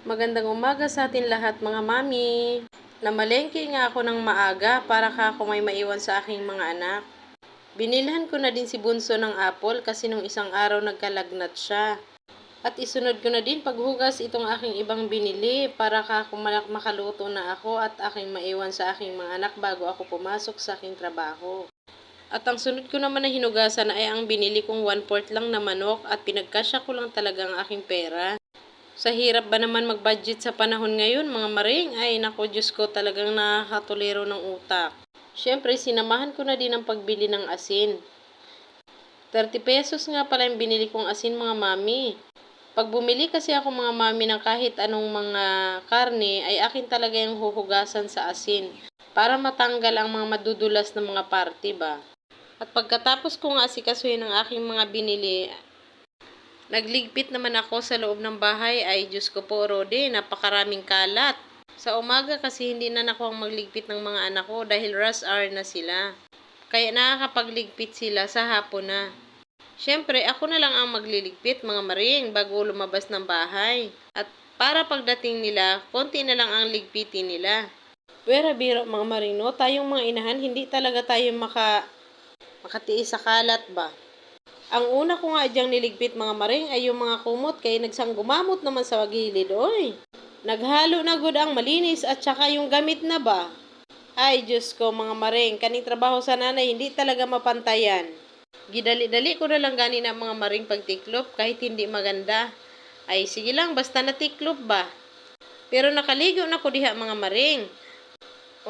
Magandang umaga sa atin lahat mga mami. Namalengke nga ako ng maaga para ka ako may maiwan sa aking mga anak. Binilhan ko na din si Bunso ng apple kasi nung isang araw nagkalagnat siya. At isunod ko na din paghugas itong aking ibang binili para ka ako makaluto na ako at aking maiwan sa aking mga anak bago ako pumasok sa aking trabaho. At ang sunod ko naman na hinugasan ay ang binili kong 1-4 lang na manok at pinagkasya ko lang talaga ang aking pera. Sa hirap ba naman mag-budget sa panahon ngayon, mga maring? Ay, nako, Diyos ko, talagang nakakatulero ng utak. Siyempre, sinamahan ko na din ang pagbili ng asin. 30 pesos nga pala yung binili kong asin, mga mami. Pag bumili kasi ako mga mami ng kahit anong mga karne, ay akin talaga yung huhugasan sa asin para matanggal ang mga madudulas na mga parte ba. At pagkatapos ko nga asikasuhin ang aking mga binili, Nagligpit naman ako sa loob ng bahay ay Diyos ko po Rode, napakaraming kalat. Sa umaga kasi hindi na ang magligpit ng mga anak ko dahil rush hour na sila. Kaya nakakapagligpit sila sa hapon na. Siyempre, ako na lang ang magliligpit mga maring bago lumabas ng bahay. At para pagdating nila, konti na lang ang ligpitin nila. Pero biro mga maring no, tayong mga inahan, hindi talaga tayo maka, makatiis sa kalat ba? Ang una ko nga diyang niligpit mga maring ay yung mga kumot kay nagsang gumamot naman sa gilid oy. Naghalo na gud ang malinis at saka yung gamit na ba. Ay Diyos ko mga maring, kaning trabaho sa nanay hindi talaga mapantayan. Gidali-dali ko na lang gani na mga maring pagtiklop kahit hindi maganda. Ay sige lang basta natiklop ba. Pero nakaligo na ko diha mga maring.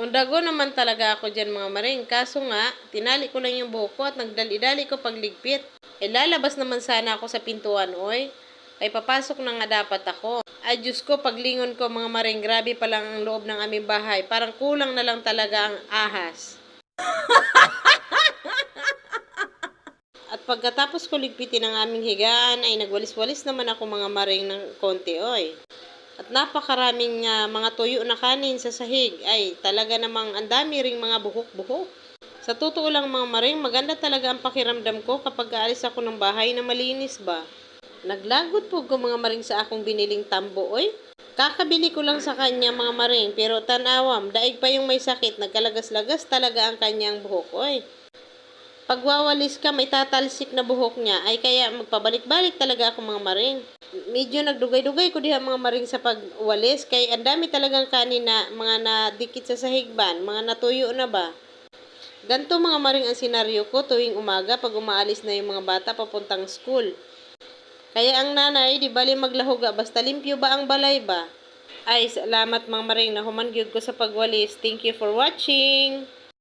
Undago naman talaga ako dyan mga maring. Kaso nga, tinali ko lang yung buhok ko at nagdali-dali ko pagligpit. E lalabas naman sana ako sa pintuan, oy. Ay papasok na nga dapat ako. Ay Diyos ko, paglingon ko mga maring, grabe pa lang ang loob ng aming bahay. Parang kulang na lang talaga ang ahas. At pagkatapos ko ligpitin ang aming higaan, ay nagwalis-walis naman ako mga maring ng konti, oy. At napakaraming ah, mga tuyo na kanin sa sahig. Ay, talaga namang ang dami ring mga buhok-buhok. Sa totoo lang mga maring, maganda talaga ang pakiramdam ko kapag aalis ako ng bahay na malinis ba. Naglagot po ko mga maring sa akong biniling tambo, oy. Kakabili ko lang sa kanya mga maring, pero tanawam, daig pa yung may sakit, nagkalagas-lagas talaga ang kanyang buhok, oy. Pag wawalis ka, may tatalsik na buhok niya, ay kaya magpabalik-balik talaga ako mga maring. Medyo nagdugay-dugay ko diha mga maring sa pagwalis, kay ang dami talagang kanin na mga nadikit sa sahigban, mga natuyo na ba. Ganto mga maring ang senaryo ko tuwing umaga pag umaalis na yung mga bata papuntang school. Kaya ang nanay, di bali maglahuga, basta limpyo ba ang balay ba? Ay, salamat mga maring na human gyud ko sa pagwalis. Thank you for watching.